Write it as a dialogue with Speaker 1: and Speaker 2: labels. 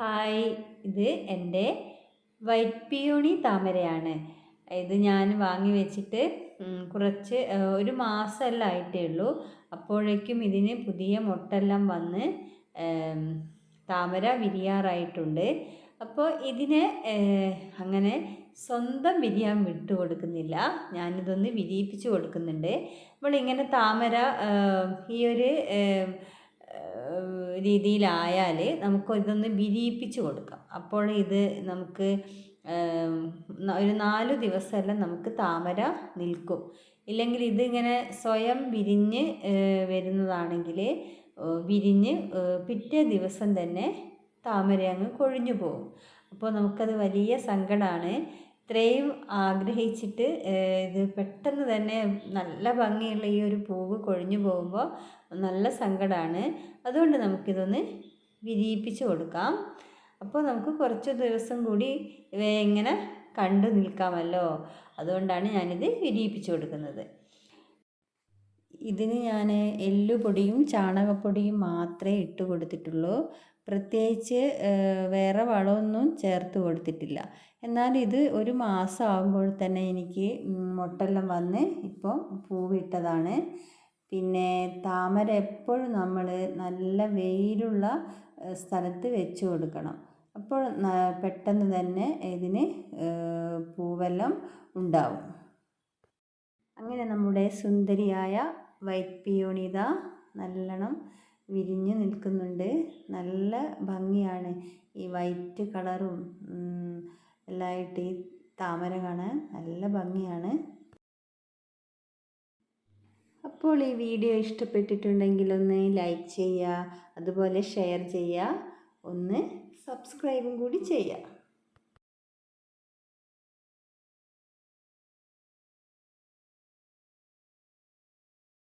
Speaker 1: Hi ഇത് എന്റെ white peony താമരയാണ്. ഇത് ഞാൻ വാങ്ങി വെച്ചിട്ട് കുറച്ച് ഒരു മാസമല്ല ആയിട്ടേ ഉള്ളൂ. അപ്പോഴേക്കും ഇതിന് പുതിയ മുട്ടെല്ലാം വന്ന് താമര വിരിയാറായിട്ടുണ്ട്. അപ്പോൾ ഇതിനെ അങ്ങനെ സ്വന്തം വിരിയാൻ വിട്ടു കൊടുക്കുന്നില്ല. ഞാനിതൊന്ന് വിരിയിപ്പിച്ച് കൊടുക്കുന്നുണ്ട്. അപ്പോൾ ഇങ്ങനെ താമര ഈ ഒരു രീതിയിലായാൽ നമുക്ക് ഇതൊന്ന് വിരിയിപ്പിച്ച് കൊടുക്കാം. അപ്പോൾ ഇത് നമുക്ക് ഒരു നാല് ദിവസമെല്ലാം നമുക്ക് താമര നിൽക്കും. ഇല്ലെങ്കിൽ ഇതിങ്ങനെ സ്വയം വിരിഞ്ഞ് വരുന്നതാണെങ്കിൽ വിരിഞ്ഞ് പിറ്റേ ദിവസം തന്നെ താമര അങ്ങ് കൊഴിഞ്ഞു പോകും. അപ്പോൾ നമുക്കത് വലിയ സങ്കടമാണ് ഇത്രയും ആഗ്രഹിച്ചിട്ട് ഇത് പെട്ടെന്ന് തന്നെ നല്ല ഭംഗിയുള്ള ഈ ഒരു പൂവ് കൊഴിഞ്ഞു പോകുമ്പോൾ നല്ല സങ്കടമാണ് അതുകൊണ്ട് നമുക്കിതൊന്ന് വിരിയിപ്പിച്ച് കൊടുക്കാം. അപ്പോൾ നമുക്ക് കുറച്ച് ദിവസം കൂടി ഇവയെ ഇങ്ങനെ കണ്ടു നിൽക്കാമല്ലോ. അതുകൊണ്ടാണ് ഞാനിത് വിരിയിപ്പിച്ച് കൊടുക്കുന്നത്. ഇതിന് ഞാൻ എല്ലുപൊടിയും ചാണകപ്പൊടിയും മാത്രമേ ഇട്ട് കൊടുത്തിട്ടുള്ളൂ. പ്രത്യേകിച്ച് വേറെ വളമൊന്നും ചേർത്ത് കൊടുത്തിട്ടില്ല. എന്നാൽ ഇത് ഒരു മാസം ആകുമ്പോൾ തന്നെ എനിക്ക് മുട്ടെല്ലാം വന്ന് ഇപ്പോൾ പൂവിട്ടതാണ്. പിന്നെ താമര എപ്പോഴും നമ്മൾ നല്ല വെയിലുള്ള സ്ഥലത്ത് വെച്ച് കൊടുക്കണം. അപ്പോൾ പെട്ടെന്ന് തന്നെ ഇതിന് പൂവെല്ലാം ഉണ്ടാവും. അങ്ങനെ നമ്മുടെ സുന്ദരിയായ വൈറ്റ് പിയോണിത നല്ലോണം വിരിഞ്ഞ് നിൽക്കുന്നുണ്ട്. നല്ല ഭംഗിയാണ് ഈ വൈറ്റ് കളറും എല്ലായിട്ട് ഈ താമര കാണാൻ നല്ല ഭംഗിയാണ്. അപ്പോൾ ഈ വീഡിയോ ഇഷ്ടപ്പെട്ടിട്ടുണ്ടെങ്കിൽ ഒന്ന് ലൈക്ക് ചെയ്യുക അതുപോലെ ഷെയർ ചെയ്യുക ഒന്ന് സബ്സ്ക്രൈബും കൂടി ചെയ്യുക.